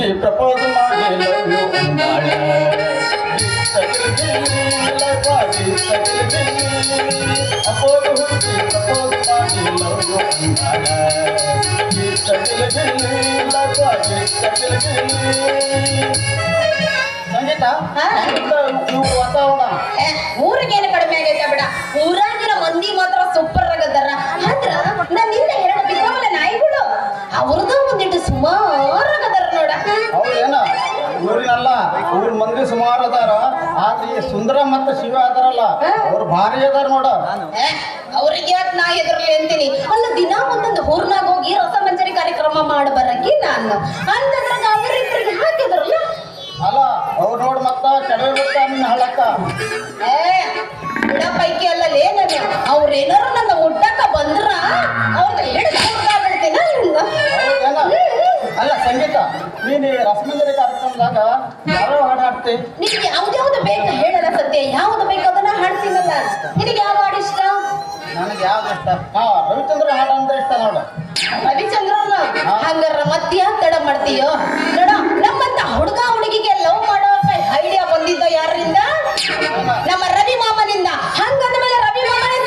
Love propose ಮಾಡಿ ಯು ಸಂಗೀತ ವಾತಾವರಣ. ಕಡಿಮೆ ಆಗೈತೆ ಬಿಡ. ಊರಾಗಿನ ಮಂದಿ ಮಾತ್ರ ಊರಿನಲ್ಲ ಇವ್ರ ಮಂದಿ ಸುಮಾರು ಅದಾರ. ಆದ್ರೆ ಈ ಸುಂದರ ಮತ್ತು ಶಿವ ಅದಾರಲ್ಲ ಅವ್ರು ಭಾರಿ ಅದಾರ ನೋಡ. ಅವ್ರಿಗೆ ಯಾಕೆ ನಾ ಎದುರಲಿ ಅಂತೀನಿ? ಅಲ್ಲ ದಿನ ಒಂದೊಂದು ಊರ್ನಾಗ ಹೋಗಿ ರಸಮಂಜರಿ ಕಾರ್ಯಕ್ರಮ ಮಾಡಿ ಬರಕಿ ನಾನು. ಅಂತಂದ್ರಾಗ ಅವರಿಬ್ಬರಿಗೆ ಹಾಕಿದ್ರಲ್ಲ ಅಲ್ಲ ಅವ್ರು ನೋಡ್ ಮತ್ತ ಕೆಡವೆ ಬಿಟ್ಟ ನಿನ್ನ ಏ ಕಾರ್ಯಕ್ರಮದಾಗ ಯಾವ ಹಾಡು ಹಾಡ್ತಿ ನಿಮ್ಗೆ ಯಾವ್ದ್ಯಾವ್ದು ಬೇಕು ಹೇಳಲ್ಲ ಸತ್ಯ ಯಾವ್ದು ಬೇಕು ಅದನ್ನ ಹಾಡ್ತೀನಲ್ಲ. ನಿನಗೆ ಯಾವ ಹಾಡು ಇಷ್ಟ? ನನಗೆ ಯಾವ್ದು ಇಷ್ಟ? ಹಾ ರವಿಚಂದ್ರ ಹಾಡು ಅಂದ್ರೆ ಇಷ್ಟ ನೋಡು. ರವಿಚಂದ್ರ ಹಂಗಾರ ಮತ್ತೆ ತಡ ಮಾಡ್ತೀಯೋ? ನೋಡ ನಮ್ಮಂತ ಹುಡುಗ ಹುಡುಗಿಗೆ ಲವ್ ಮಾಡೋ ಐಡಿಯಾ ಬಂದಿದ್ದ ಯಾರಿಂದ? ನಮ್ಮ ರವಿ ಮಾಮನಿಂದ. ಹಂಗಂದ ಮೇಲೆ ರವಿ ಮಾಮನಿಂದ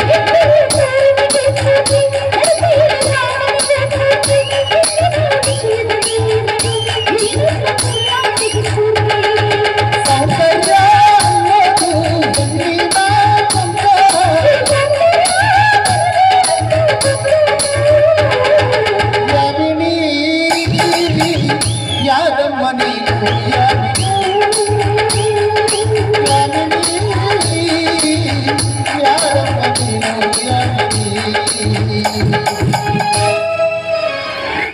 ಯಾರಮ್ಮ ನೀನು ಯಾರಮ್ಮ